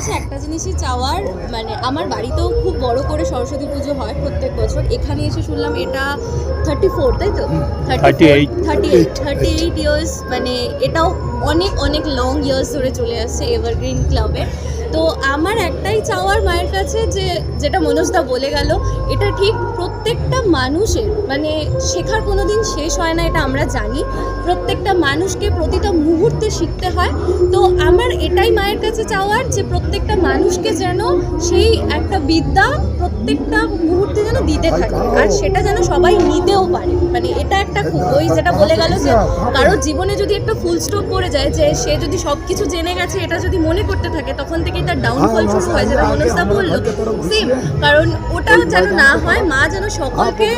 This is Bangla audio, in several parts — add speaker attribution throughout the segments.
Speaker 1: কাছে একটা জিনিসই চাওয়ার মানে আমার বাড়িতেও খুব বড় করে সরস্বতী পুজো হয় প্রত্যেক বছর। এখানে এসে শুনলাম এটা থার্টি ফোর তাই তো?
Speaker 2: 38
Speaker 1: thirty eight thirty eight years মানে এটাও অনেক অনেক লং ইয়ার্স ধরে চলে আসছে এভারগ্রিন ক্লাবে তো আমার একটাই চাওয়ার মায়ের কাছে যে যেটা মনোজদা বলে গেল এটা ঠিক প্রত্যেকটা মানুষের মানে শেখার কোনো দিন শেষ হয় না এটা আমরা জানি। প্রত্যেকটা মানুষকে প্রতিটা মুহূর্তে শিখতে হয়। তো আমার এটাই মায়ের কাছে চাওয়ার যে প্রত্যেকটা মানুষকে যেন সেই একটা বিদ্যা প্রত্যেকটা মুহূর্তে যেন দিতে থাকে। আর সেটা যেন সবাই নিতেও পারে। মানে এটা একটা ওই যেটা বলে গেল যে কারোর জীবনে যদি একটা ফুল স্টপ পড়ে যায় যে সে যদি সবকিছু জেনে গেছে এটা যদি মনে করতে থাকে তখন থেকেই তার ডাউনফল শুরু হয় যেটা মনস্তা বলল। সেম কারণ ওটা যেন না হয় মা যেন সকলকে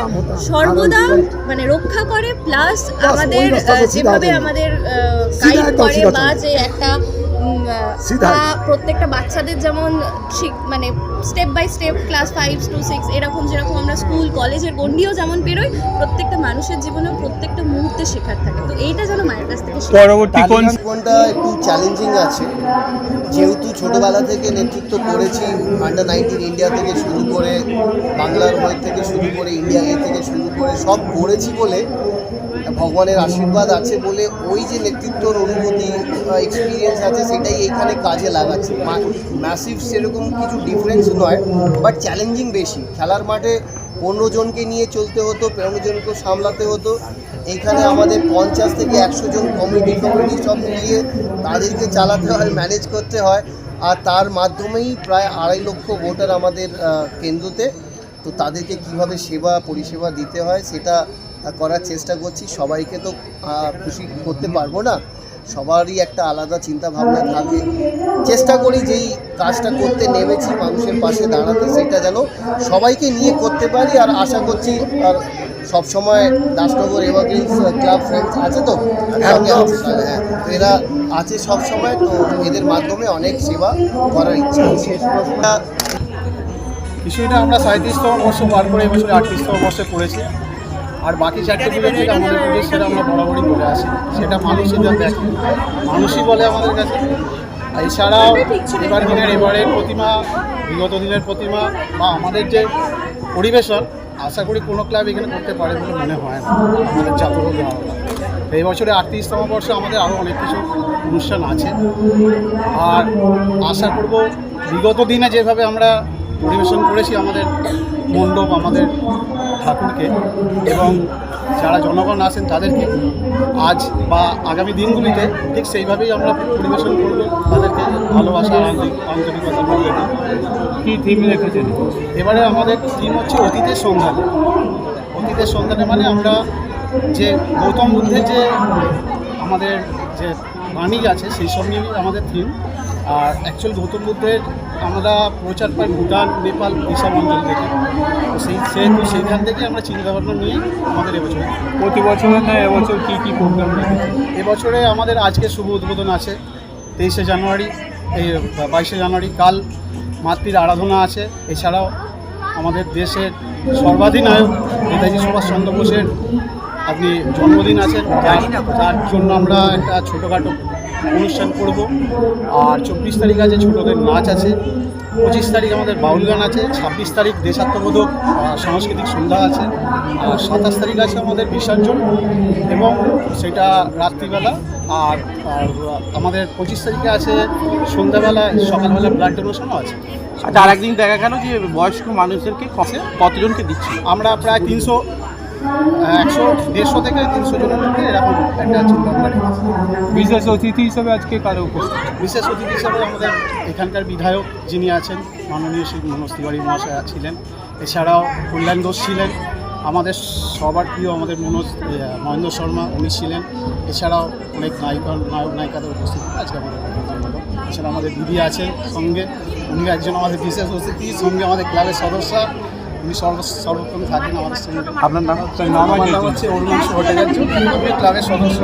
Speaker 1: সর্বদা মানে রক্ষা করে প্লাস আমাদের যেভাবে আমাদের গাইড করে বা যে একটা প্রত্যেকটা বাচ্চাদের যেমন শিখ- মানে step by step class five to six এরকম যেরকম আমরা স্কুল কলেজের গণ্ডিও যেমন বেরোই প্রত্যেকটা মানুষের জীবনেও প্রত্যেকটা মুহূর্তে শেখার থাকে। তো এইটা যেন মায়ের কাছ থেকে
Speaker 2: পরবর্তী কোন
Speaker 3: জীবনটা একটু চ্যালেঞ্জিং আছে। যেহেতু ছোটবেলা থেকে নেতৃত্ব করেছি আন্ডার নাইনটিন ইন্ডিয়া থেকে শুরু করে বাংলার হয়ে থেকে শুরু করে ইন্ডিয়া থেকে শুরু করে সব করেছি বলে ভগবানের আশীর্বাদ আছে বলে ওই যে নেতৃত্বর অনুভূতি এক্সপিরিয়েন্স আছে, সেটাই এইখানে কাজে লাগাচ্ছে। ম্যাসিভ সেরকম কিছু ডিফারেন্স নয় বাট চ্যালেঞ্জিং বেশি। খেলার মাঠে পনেরো জনকে নিয়ে চলতে হতো, পনেরো জনকে সামলাতে হতো। এইখানে আমাদের পঞ্চাশ থেকে একশো জন কমিটি কমিটি সব মিলিয়ে তাদেরকে চালাতে হয় ম্যানেজ করতে হয়। আর তার মাধ্যমেই প্রায় আড়াই লক্ষ ভোটার আমাদের কেন্দ্রতে। তো তাদেরকে কীভাবে সেবা, পরিষেবা দিতে হয়, সেটা করার চেষ্টা করছি। সবাইকে তো খুশি করতে পারব না। সবারই একটা আলাদা চিন্তা ভাবনা থাকে। চেষ্টা করি যেই কাজটা করতে নেমেছি মানুষের পাশে দাঁড়াতে সেটা যেন সবাইকে নিয়ে করতে পারি। আর আশা করছি আর সবসময় দাসনগর এভারগ্রিনস ক্লাব ফ্রেন্ডস আছে তো? সঙ্গে হ্যাঁ এরা আছে সব সময় তো এদের মাধ্যমে অনেক সেবা করার ইচ্ছা আছে।
Speaker 4: বিষয়টা আমরা সাঁত্রিশতম বর্ষ পার করে এবছর আটত্রিশতম বর্ষে পড়েছি। আর বাকি চারটে পুজো যেটা আমাদের পুজো সেটা আমরা বরাবরই করে আসি। সেটা মানুষই দেখে। মানুষই বলে আমাদের কাছে। এছাড়াও এবার দিনের এবারের প্রতিমা বিগত দিনের প্রতিমা বা আমাদের যে পরিবেশন আশা করি কোনো ক্লাব এখানে করতে পারে বলে মনে হয় না। আমাদের জাতক এই বছরে আটত্রিশতম বর্ষে আমাদের আরও অনেক কিছু অনুষ্ঠান আছে। আর আশা করব বিগত দিনে যেভাবে আমরা পরিবেশন করেছি আমাদের মণ্ডপ আমাদের ঠাকুরকে এবং যারা জনগণ আছেন তাদেরকে আজ বা আগামী দিনগুলিতে ঠিক সেইভাবেই আমরা পরিবেশন করব। তাদেরকে ভালোবাসা আন্তরিক আন্তরিকতা দিই
Speaker 2: কি থিম রেখেছেন?
Speaker 4: এবারে আমাদের থিম হচ্ছে অতীতের সন্ধানে। অতীতের সন্ধানে মানে আমরা যে গৌতম বুদ্ধের যে আমাদের যে বাণী আছে সেই সব নিয়েই আমাদের থিম আর অ্যাকচুয়াল গৌতম বুদ্ধের আমরা প্রচার পাই ভুটান নেপাল এইসব অঞ্চল থেকে। তো সেই সেহেতু সেইখান থেকে আমরা চিন্তা ভাবনা নিয়ে আমাদের এবছর
Speaker 2: প্রতি বছরের না এবছর কী কী প্রোগ্রাম
Speaker 4: এবছরে আমাদের আজকে শুভ উদ্বোধন আছে তেইশে জানুয়ারি এই বাইশে জানুয়ারি কাল মাতৃর আরাধনা আছে। এছাড়াও আমাদের দেশের সর্বাধিনায়ক নেতাজি সুভাষচন্দ্র বোসের আপনি জন্মদিন আছেন যার জন্য আমরা একটা ছোটোখাটো অনুষ্ঠান করব। আর চব্বিশ তারিখ আছে ছোটদের নাচ আছে পঁচিশ তারিখ আমাদের বাউল গান আছে ছাব্বিশ তারিখ দেশাত্মবোধক সাংস্কৃতিক সন্ধ্যা আছে আর সাতাশ তারিখ আছে আমাদের বিসর্জন এবং সেটা রাত্রিবেলা। আর আমাদের পঁচিশ তারিখে আছে সন্ধ্যাবেলা সকালবেলা ব্লাড ডোনেশনও আছে।
Speaker 5: আচ্ছা আরেকদিন দেখা গেল যে বয়স্ক মানুষদেরকে কত- কতজনকে দিচ্ছি
Speaker 4: আমরা প্রায় তিনশো একশো দেড়শো থেকে তিনশো জনের মধ্যে এরকম একটা
Speaker 2: বিশেষ অতিথি হিসেবে আজকে কারও উপস্থিত?
Speaker 4: বিশেষ অতিথি হিসাবে আমাদের এখানকার বিধায়ক যিনি আছেন মাননীয় শ্রী মনোজ তিওয়ারি মহাশয় ছিলেন এছাড়াও কল্যাণ ঘোষ ছিলেন আমাদের সবার প্রিয় আমাদের মনোজ মহেন্দ্র শর্মা উনি ছিলেন। এছাড়াও অনেক নায়িকা নায়ক নায়িকাদের উপস্থিত আজকে আমাদের এছাড়া আমাদের দিদি আছেন সঙ্গে উনি একজন আমাদের বিশেষ অতিথি সঙ্গে আমাদের ক্লাবের সদস্য। উনি সর্বপ্রথম সর্বক্ষণ থাকেন আমাদের সঙ্গে।
Speaker 5: আপনার নাম?
Speaker 2: নাম
Speaker 4: আমার নাম হচ্ছে অরুণাংশ ভট্টাচার্য ক্লাবের সদস্য।